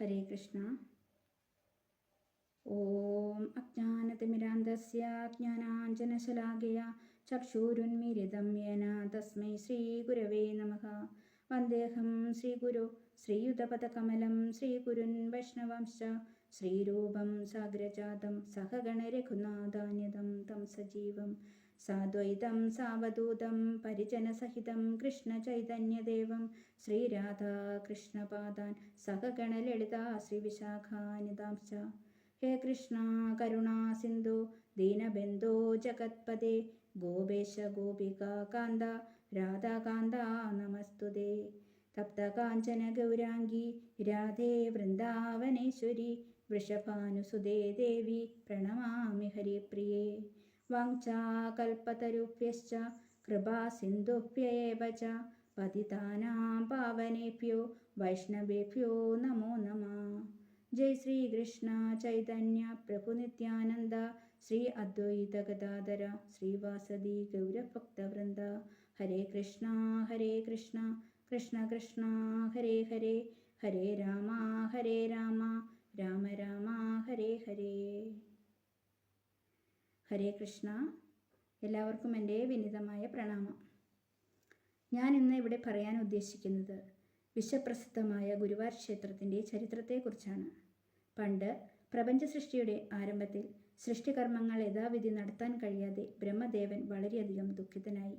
ഹരേ കൃഷ്ണ. ഓം അജ്ഞാനതിമിരാന്തസ്യ ജ്ഞാനാഞ്ജനശലാകയ ചക്ഷൂരുന്മിരിതം യേന തസ്മൈ ശ്രീഗുരവേ നമഃ. വന്ദേഹം ശ്രീഗുരു ശ്രീയുതപദകമലം ശ്രീഗുരുൻ വൈഷ്ണവംശ്ച ശ്രീരൂപം സാഗ്രജാതം സഹഗണരഘുനാഥാന്യതം തം സജീവം സാദ്വൈതം സാവധൂതം പരിജനസഹിതം കൃഷ്ണചൈതന്യദേവം ശ്രീരാധാകൃഷ്ണപാദാൻ സഹഗണലളിതാ ശ്രീവിശാഖാനിതാംശ. ഹേ കൃഷ്ണ കരുണാ സിന്ധു ദീനബന്ധോ ജഗത്പദേ ഗോപേശ ഗോപിക കാന്ത രാധാകാന്ത നമസ്തുതേ. തപ്തകാഞ്ചന ഗൗരാംഗി രാധേ വൃന്ദാവനേശ്വരി വൃഷഭാനുസുതേ ദേവി പ്രണമാമി ഹരിപ്രിയേ. വാങ്ചാകൽപ്പതരുഭ്യശ്ച കൃപാസിന്ധുഭ്യയേവ ച പതിതാനാം പാവനേഭ്യോ വൈഷ്ണവേഭ്യോ നമോ നമ. ജയ് ശ്രീകൃഷ്ണ ചൈതന്യ പ്രഭുനിത്യാനന്ദ ശ്രീ അദ്വൈത ഗദാധര ശ്രീവാസതി ഗൗരഭക്തവൃന്ദ. ഹരേ കൃഷ്ണ ഹരേ കൃഷ്ണ. കൃഷ്ണ കൃഷ്ണ ഹരേ ഹരേ ഹരേ രാമ ഹരേ രാമ രാമ രാമ ഹരേ ഹരേ. ഹരേ കൃഷ്ണ എല്ലാവർക്കും എന്റെ വിനിതമായ പ്രണാമം. ഞാൻ ഇന്ന് ഇവിടെ പറയാൻ ഉദ്ദേശിക്കുന്നത് വിശ്വപ്രസിദ്ധമായ ഗുരുവാർ ക്ഷേത്രത്തിന്റെ ചരിത്രത്തെക്കുറിച്ചാണ്. പണ്ട് പ്രപഞ്ച സൃഷ്ടിയുടെ ആരംഭത്തിൽ സൃഷ്ടികർമ്മങ്ങൾ യഥാവിധി നടത്താൻ കഴിയാതെ ബ്രഹ്മദേവൻ വളരെയധികം ദുഃഖിതനായി.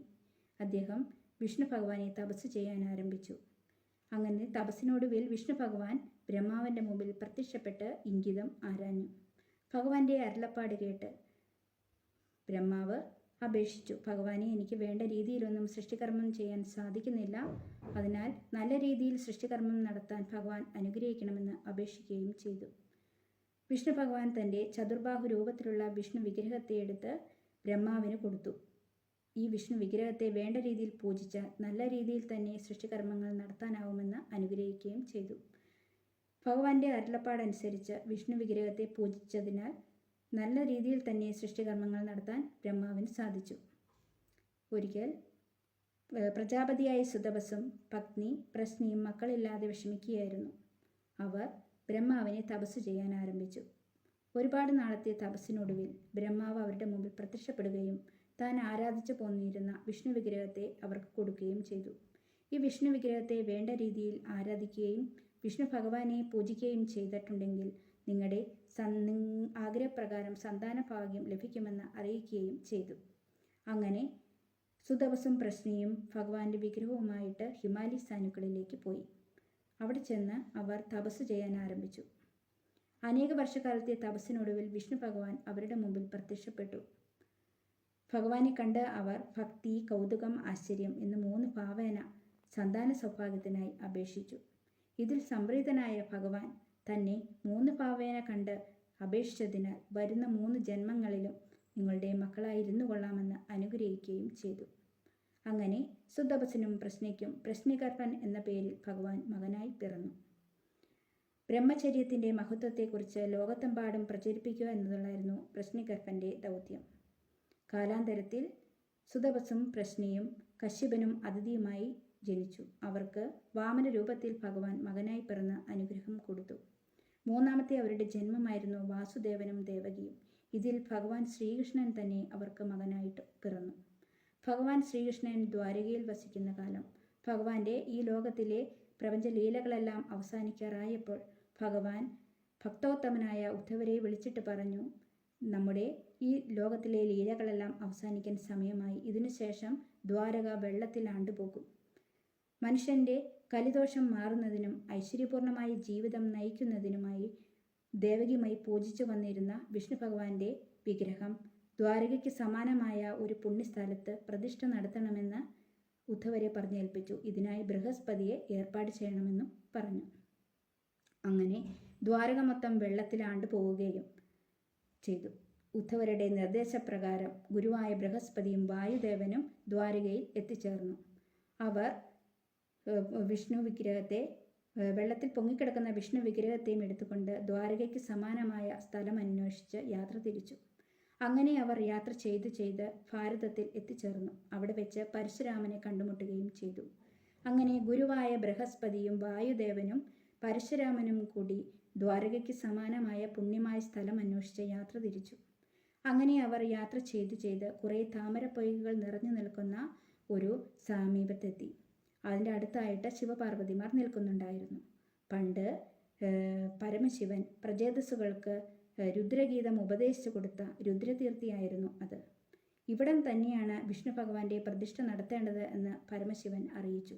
അദ്ദേഹം വിഷ്ണു ഭഗവാനെ തപസ് ചെയ്യാൻ ആരംഭിച്ചു. അങ്ങനെ തപസ്സിനൊടുവിൽ വിഷ്ണു ഭഗവാൻ ബ്രഹ്മാവിന്റെ മുമ്പിൽ പ്രത്യക്ഷപ്പെട്ട് ഇംഗിതം ആരാഞ്ഞു. ഭഗവാന്റെ അരുളപ്പാട് കേട്ട് ബ്രഹ്മാവ് അപേക്ഷിച്ചു ഭഗവാനെ എനിക്ക് വേണ്ട രീതിയിലൊന്നും സൃഷ്ടികർമ്മം ചെയ്യാൻ സാധിക്കുന്നില്ല. അതിനാൽ നല്ല രീതിയിൽ സൃഷ്ടികർമ്മം നടത്താൻ ഭഗവാൻ അനുഗ്രഹിക്കണമെന്ന് അപേക്ഷിക്കുകയും ചെയ്തു. വിഷ്ണു ഭഗവാൻ തന്റെ ചതുർബാഹു രൂപത്തിലുള്ള വിഷ്ണു വിഗ്രഹത്തെ എടുത്ത് ബ്രഹ്മാവിന് കൊടുത്തു. ഈ വിഷ്ണു വിഗ്രഹത്തെ വേണ്ട രീതിയിൽ പൂജിച്ചാൽ നല്ല രീതിയിൽ തന്നെ സൃഷ്ടികർമ്മങ്ങൾ നടത്താനാവുമെന്ന് അനുഗ്രഹിക്കുകയും ചെയ്തു. ഭഗവാന്റെ അരുളപ്പാടനുസരിച്ച് വിഷ്ണു വിഗ്രഹത്തെ പൂജിച്ചതിനാൽ നല്ല രീതിയിൽ തന്നെ സൃഷ്ടികർമ്മങ്ങൾ നടത്താൻ ബ്രഹ്മാവിന് സാധിച്ചു. ഒരിക്കൽ പ്രജാപതിയായ സുതപസും പത്നി പ്രശ്നിയും മക്കളില്ലാതെ വിഷമിക്കുകയായിരുന്നു. അവർ ബ്രഹ്മാവിനെ തപസ് ചെയ്യാൻ ആരംഭിച്ചു. ഒരുപാട് നാളത്തെ തപസ്സിനൊടുവിൽ ബ്രഹ്മാവ് അവരുടെ മുമ്പിൽ പ്രത്യക്ഷപ്പെടുകയും താൻ ആരാധിച്ചു പോന്നിരുന്ന വിഷ്ണു വിഗ്രഹത്തെ അവർക്ക് കൊടുക്കുകയും ചെയ്തു. ഈ വിഷ്ണു വിഗ്രഹത്തെ വേണ്ട രീതിയിൽ ആരാധിക്കുകയും വിഷ്ണു ഭഗവാനെ പൂജിക്കുകയും ചെയ്തിട്ടുണ്ടെങ്കിൽ നിങ്ങളുടെ ആഗ്രഹപ്രകാരം സന്താന ഭാഗ്യം ലഭിക്കുമെന്ന് അറിയിക്കുകയും ചെയ്തു. അങ്ങനെ സുദവസും പ്രശ്നിയും ഭഗവാന്റെ വിഗ്രഹവുമായിട്ട് ഹിമാലി സാനുക്കളിലേക്ക് പോയി. അവിടെ ചെന്ന് അവർ തപസ് ചെയ്യാൻ ആരംഭിച്ചു. അനേക വർഷക്കാലത്തെ തപസ്സിനൊടുവിൽ വിഷ്ണു ഭഗവാൻ അവരുടെ മുമ്പിൽ പ്രത്യക്ഷപ്പെട്ടു. ഭഗവാനെ കണ്ട് അവർ ഭക്തി കൗതുകം ആശ്ചര്യം എന്ന് മൂന്ന് ഭാവേന സന്താന സൗഭാഗ്യത്തിനായി അപേക്ഷിച്ചു. ഇതിൽ സംപ്രീതനായ ഭഗവാൻ തന്നെ മൂന്ന് ഭാവേന കണ്ട് അപേക്ഷിച്ചതിനാൽ വരുന്ന മൂന്ന് ജന്മങ്ങളിലും നിങ്ങളുടെ മക്കളായിരുന്നു കൊള്ളാമെന്ന് അനുഗ്രഹിക്കുകയും ചെയ്തു. അങ്ങനെ സുതപസിനും പ്രശ്നയ്ക്കും പ്രശ്നികർപ്പൻ എന്ന പേരിൽ ഭഗവാൻ മകനായി പിറന്നു. ബ്രഹ്മചര്യത്തിന്റെ മഹത്വത്തെക്കുറിച്ച് ലോകത്തെമ്പാടും പ്രചരിപ്പിക്കുക എന്നതുള്ളായിരുന്നു പ്രശ്നികർപ്പന്റെ ദൗത്യം. കാലാന്തരത്തിൽ സുതപസും പ്രശ്നിയും കശ്യപനും അതിഥിയുമായി ജനിച്ചു. അവർക്ക് വാമന രൂപത്തിൽ ഭഗവാൻ മകനായി പിറന്ന് അനുഗ്രഹം കൊടുത്തു. മൂന്നാമത്തെ അവരുടെ ജന്മമായിരുന്നു വാസുദേവനും ദേവകിയും. ഇതിൽ ഭഗവാൻ ശ്രീകൃഷ്ണൻ തന്നെ അവർക്ക് മകനായിട്ട് പിറന്നു. ഭഗവാൻ ശ്രീകൃഷ്ണൻ ദ്വാരകയിൽ വസിക്കുന്ന കാലം. ഭഗവാന്റെ ഈ ലോകത്തിലെ പ്രപഞ്ച ലീലകളെല്ലാം അവസാനിക്കാറായപ്പോൾ ഭഗവാൻ ഭക്തോത്തമനായ ഉദ്ധവരെ വിളിച്ചിട്ട് പറഞ്ഞു നമ്മുടെ ഈ ലോകത്തിലെ ലീലകളെല്ലാം അവസാനിക്കാൻ സമയമായി. ഇതിനുശേഷം ദ്വാരക വെള്ളത്തിൽ ആണ്ടുപോകും. മനുഷ്യന്റെ കലിദോഷം മാറുന്നതിനും ഐശ്വര്യപൂർണമായ ജീവിതം നയിക്കുന്നതിനുമായി ദേവകിയുമായി പൂജിച്ചു വന്നിരുന്ന വിഷ്ണു ഭഗവാന്റെ വിഗ്രഹം ദ്വാരകയ്ക്ക് സമാനമായ ഒരു പുണ്യസ്ഥലത്ത് പ്രതിഷ്ഠ നടത്തണമെന്ന് ഉദ്ധവരെ പറഞ്ഞേൽപ്പിച്ചു. ഇതിനായി ബൃഹസ്പതിയെ ഏർപ്പാട് ചെയ്യണമെന്നും പറഞ്ഞു. അങ്ങനെ ദ്വാരക മൊത്തം വെള്ളത്തിലാണ്ട് പോവുകയും ചെയ്തു. ഉദ്ധവരുടെ നിർദ്ദേശപ്രകാരം ഗുരുവായ ബൃഹസ്പതിയും വായുദേവനും ദ്വാരകയിൽ എത്തിച്ചേർന്നു. അവർ വിഷ്ണു വിഗ്രഹത്തെ വെള്ളത്തിൽ പൊങ്ങിക്കിടക്കുന്ന വിഷ്ണു വിഗ്രഹത്തെയും എടുത്തുകൊണ്ട് ദ്വാരകയ്ക്ക് സമാനമായ സ്ഥലം അന്വേഷിച്ച് യാത്ര തിരിച്ചു. അങ്ങനെ അവർ യാത്ര ചെയ്ത് ചെയ്ത് ഭാരതത്തിൽ എത്തിച്ചേർന്നു. അവിടെ വെച്ച് പരശുരാമനെ കണ്ടുമുട്ടുകയും ചെയ്തു. അങ്ങനെ ഗുരുവായ ബൃഹസ്പതിയും വായുദേവനും പരശുരാമനും കൂടി ദ്വാരകയ്ക്ക് സമാനമായ പുണ്യമായ സ്ഥലം അന്വേഷിച്ച് യാത്ര തിരിച്ചു. അങ്ങനെ അവർ യാത്ര ചെയ്ത് ചെയ്ത് കുറേ താമരപ്പൊയ്കകൾ നിറഞ്ഞു നിൽക്കുന്ന ഒരു സമീപത്തെത്തി. അതിന്റെ അടുത്തായിട്ട് ശിവപാർവതിമാർ നിൽക്കുന്നുണ്ടായിരുന്നു. പണ്ട് പരമശിവൻ പ്രജേതസ്സുകൾക്ക് രുദ്രഗീതം ഉപദേശിച്ചു കൊടുത്ത രുദ്രതീർത്ഥിയായിരുന്നു അത്. ഇവിടം തന്നെയാണ് വിഷ്ണു ഭഗവാന്റെ പ്രതിഷ്ഠ നടത്തേണ്ടത് എന്ന് പരമശിവൻ അറിയിച്ചു.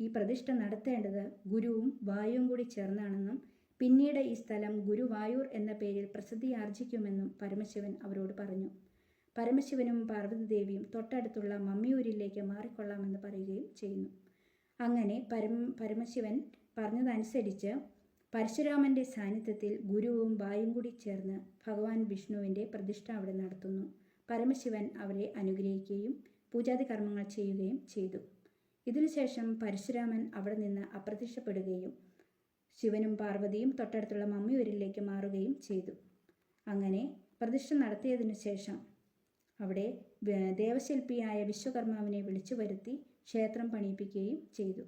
ഈ പ്രതിഷ്ഠ നടത്തേണ്ടത് ഗുരുവും വായുവും കൂടി ചേർന്നാണെന്നും പിന്നീട് ഈ സ്ഥലം ഗുരുവായൂർ എന്ന പേരിൽ പ്രസിദ്ധിയാർജിക്കുമെന്നും പരമശിവൻ അവരോട് പറഞ്ഞു. പരമശിവനും പാർവതിദേവിയും തൊട്ടടുത്തുള്ള മമ്മിയൂരിലേക്ക് മാറിക്കൊള്ളാമെന്ന് പറയുകയും ചെയ്യുന്നു. അങ്ങനെ പരം പരമശിവൻ പറഞ്ഞതനുസരിച്ച് പരശുരാമന്റെ സാന്നിധ്യത്തിൽ ഗുരുവും ബായും കൂടി ചേർന്ന് ഭഗവാൻ വിഷ്ണുവിന്റെ പ്രതിഷ്ഠ അവിടെ നടത്തുന്നു. പരമശിവൻ അവരെ അനുഗ്രഹിക്കുകയും പൂജാതി കർമ്മങ്ങൾ ചെയ്യുകയും ചെയ്തു. ഇതിനുശേഷം പരശുരാമൻ അവിടെ നിന്ന് അപ്രത്യക്ഷപ്പെടുകയും ശിവനും പാർവതിയും തൊട്ടടുത്തുള്ള മമ്മിയൂരിലേക്ക് മാറുകയും ചെയ്തു. അങ്ങനെ പ്രതിഷ്ഠ നടത്തിയതിനു ശേഷം അവിടെ ദേവശില്പിയായ വിശ്വകർമാവിനെ വിളിച്ചു വരുത്തി ക്ഷേത്രം പണിയിപ്പിക്കുകയും ചെയ്തു.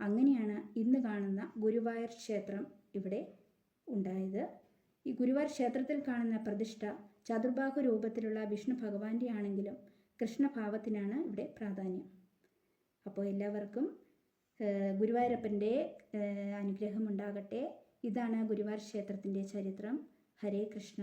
അങ്ങനെയാണ് ഇന്ന് കാണുന്ന ഗുരുവായൂർ ക്ഷേത്രം ഇവിടെ ഉണ്ടായത്. ഈ ഗുരുവായൂർ ക്ഷേത്രത്തിൽ കാണുന്ന പ്രതിഷ്ഠ ചതുർബാഹു രൂപത്തിലുള്ള വിഷ്ണു ഭഗവാന്റെ ആണെങ്കിലും കൃഷ്ണഭാവത്തിനാണ് ഇവിടെ പ്രാധാന്യം. അപ്പോൾ എല്ലാവർക്കും ഗുരുവായൂരപ്പന്റെ അനുഗ്രഹമുണ്ടാകട്ടെ. ഇതാണ് ഗുരുവായൂർ ക്ഷേത്രത്തിന്റെ ചരിത്രം. ഹരേ കൃഷ്ണ.